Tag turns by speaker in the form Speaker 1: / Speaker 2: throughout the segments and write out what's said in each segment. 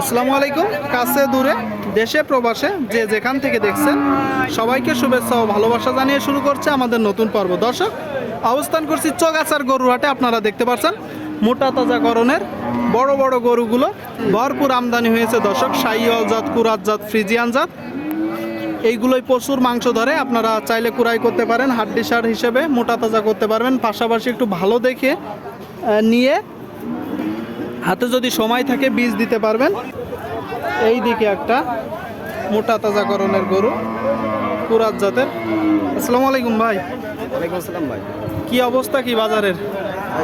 Speaker 1: আসসালামু আলাইকুম। কাছে, দূরে, দেশে, প্রবাসে, যে যেখান থেকে দেখছেন, সবাইকে শুভেচ্ছা ও ভালোবাসা জানিয়ে শুরু করছে আমাদের নতুন পর্ব। দর্শক, অবস্থান করছি চগাছার গরুহাটে আপনারা দেখতে পাচ্ছেন, মোটা তাজা করণের বড় বড় গরুগুলো। ভরপুর আমদানি হয়েছে, দর্শক, সাইয়ল জাত, কুরাত জাত, ফ্রিজিয়ান জাত। এইগুলোই প্রচুর মাংস ধরে, আপনারা চাইলে কুড়াই করতে পারেন হাড্ডি সার হিসেবে মোটা তাজা করতে পারবেন। পাশাপাশি একটু ভালো দেখে নিয়ে হাতে যদি সময় থাকে বীজ দিতে পারবেন। এই দিকে একটা মোটা তাজাকরণের গরু কুরাত জাতের। আসসালামু আলাইকুম ভাই।
Speaker 2: ওয়ালাইকুম আসসালাম ভাই।
Speaker 1: কি অবস্থা কি বাজারের?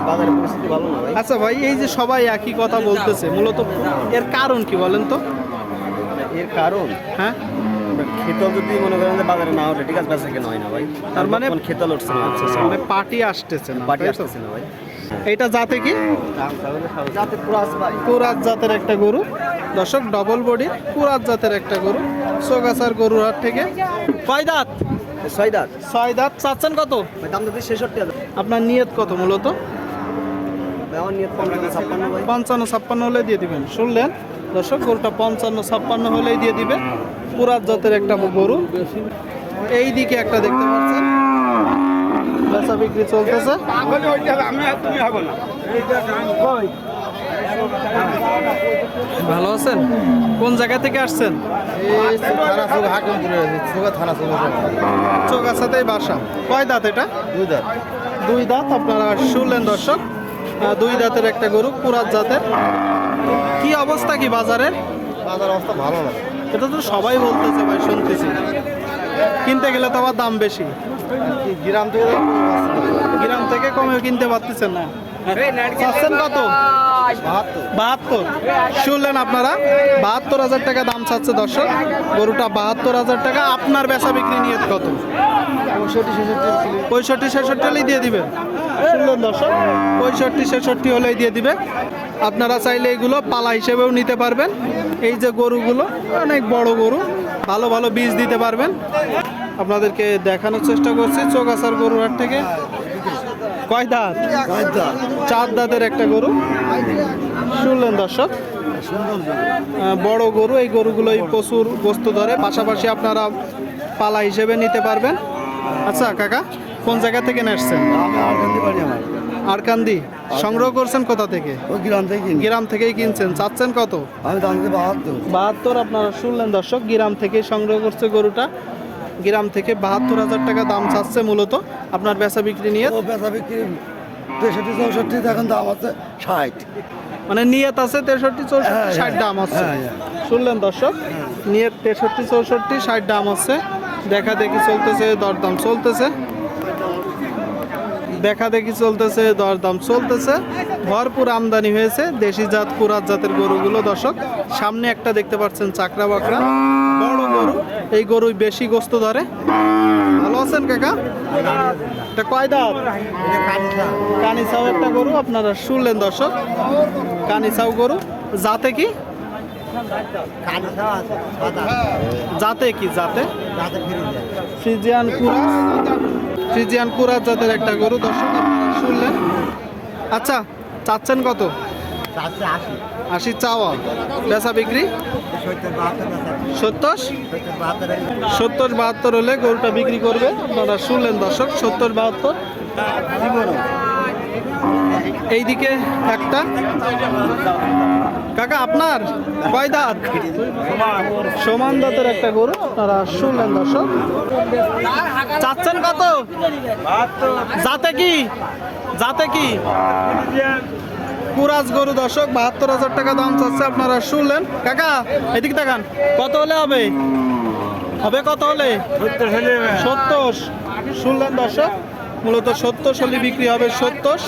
Speaker 2: বাজারের পরিস্থিতি ভালো না ভাই?
Speaker 1: আচ্ছা ভাই এই যে সবাই একই কথা বলতেছে মূলত এর কারণ কি বলেন তো?
Speaker 2: এর কারণ?
Speaker 1: হ্যাঁ।
Speaker 2: খেতল যদি মনে করেন যে বাজারে না ওঠে ঠিক আছে বেচা কেন হয় না ভাই।
Speaker 1: তার মানে-
Speaker 2: খেতল উঠছে না।
Speaker 1: আচ্ছা মানে পার্টি আসতেছে না
Speaker 2: পার্টি আসতেছে না ভাই।
Speaker 1: এইটা জাতে কি? কুরাত জাতের একটা গরু। দর্শক ডবল বডি কুরাত জাতের একটা গরু। সোগাছার গরুর হাট থেকে। কয় দাঁত
Speaker 2: ছয় দাঁত
Speaker 1: ছয় দাঁত চাচ্ছেন কত
Speaker 2: দাম ছেষট্টি
Speaker 1: আপনার নিয়ত কত মূলত?
Speaker 2: পঞ্চান্ন ছাপ্পান্ন
Speaker 1: হলে দিয়ে দিবেন। শুনলেন? দর্শক গরুটা পঞ্চান্ন ছাপ্পান্ন হলেই দিয়ে দিবে। পুরাত জাতের একটা গরু। এই দিকে একটা দেখতে পাচ্ছেন। বেচা বিক্রি চলতেছে। ভালো আছেন? কোন জায়গা থেকে আসছেন?
Speaker 2: চোখ হাকিমপুরে চোখা চোখ
Speaker 1: চৌগাছাতেই বাসা। কয় দাঁত এটা?
Speaker 2: দুই দাঁত।
Speaker 1: দুই দাঁত আপনারা শুনলেন দর্শক। দুই দাঁতের একটা গরু পুরাত জাতের। কি অবস্থা কি বাজারের?
Speaker 2: বাজার অবস্থা ভালো না।
Speaker 1: এটা তো সবাই বলতেছে ভাই শুনতেছি। কিনতে গেলে তো আবার দাম বেশি।
Speaker 2: গ্রাম থেকে
Speaker 1: গ্রাম থেকে কমেও কিনতে পারতেছেন না। চাচ্ছেন কত?
Speaker 2: বাহাত্তর।
Speaker 1: শুনলেন আপনারা? বাহাত্তর হাজার টাকা দাম চাচ্ছে দর্শক। গরুটা বাহাত্তর হাজার টাকা। আপনার বেচা বিক্রি নিয়ে কত?
Speaker 2: পঁয়ষট্টি ছেষট্টি
Speaker 1: হলেই দিয়ে দিবে। শুনলেন দর্শক? পঁয়ষট্টি ছেষট্টি হলেই দিয়ে দিবে। আপনারা চাইলে এগুলো পালা হিসেবেও নিতে পারবেন। এই যে গরুগুলো অনেক বড় গরু। ভালো ভালো বীজ দিতে পারবেন। আপনাদেরকে দেখানোর চেষ্টা করছি চৌগাছার গরুর হাট থেকে। কয় দাঁত? চার দাঁতের একটা গরু। শুনলেন দর্শক? বড় গরু এই গরুগুলোই প্রচুর বস্তু ধরে। পাশাপাশি আপনারা পালা হিসেবে নিতে পারবেন। আচ্ছা কাকা কোন জায়গা থেকে নেসছেন আরকান্দি সংগ্রহ করছেন কোথা থেকে?
Speaker 2: গ্রাম থেকে
Speaker 1: গ্রাম থেকেই কিনছেন। চাচ্ছেন কত?
Speaker 2: আমি বাহাত্তর।
Speaker 1: বাহাত্তর আপনারা শুনলেন দর্শক গ্রাম থেকে সংগ্রহ করছে গরুটা। গ্রাম থেকে বাহাত্তর হাজার টাকা দাম চাচ্ছে মূলত আপনার বেচা বিক্রি নিয়ে।
Speaker 2: বেচা বিক্রি তেষট্টি চৌষট্টি এখন দাম আছে ষাট।
Speaker 1: মানে নিয়ত আছে তেষট্টি চৌষট্টি
Speaker 2: হ্যাঁ,
Speaker 1: ষাট
Speaker 2: হ্যাঁ।
Speaker 1: দাম আছে।
Speaker 2: হ্যাঁ।
Speaker 1: শুনলেন দর্শক? নিয়ত তেষট্টি চৌষট্টি ষাট দাম আছে। দেখা দেখি চলতেছে দরদাম চলতেছে। দেখা দেখি চলতেছে দরদাম চলতেছে। ভরপুর আমদানি হয়েছে দেশি জাত কুরাত জাতের গরুগুলো। দর্শক সামনে একটা দেখতে পাচ্ছেন চাকরা বাকরা। বড় এই গরুই বেশি গোস্ত ধরে। ভালো আছেন কাকা? এটা কয় দাঁত? কানিসাও একটা গরু, আপনারা শুনলেন দর্শক। কানিসাও গরু। জাতে কি? জাতে কি জাতে? ফ্রিজিয়ান কুরা। ফ্রিজিয়ান কুরা জাতের একটা গরু, দর্শক আপনারা শুনলেন। আচ্ছা চাচ্ছেন কত? আশি। চাওয়া। বেচা বিক্রি? সত্তর? সত্তর বাহাত্তর হলে গরুটা বিক্রি করবে। আপনারা শুনলেন দর্শক সত্তর বাহাত্তর। এইদিকে একটা। কাকা আপনার কয় দাঁত? সমান দাঁতের একটা গরু আপনারা শুনলেন দর্শক। চাচ্ছেন কত? যাতে কি? যাতে কি? কুরাজ গরু দর্শক, বাহাত্তর হাজার টাকা দাম চাচ্ছে আপনারা শুনলেন। কাকা, এদিকে দেখান কত হলে হবে? হবে কত হলে? সত্তর। শুনলেন দর্শক, মূলত সত্তর হলে বিক্রি হবে সত্তর।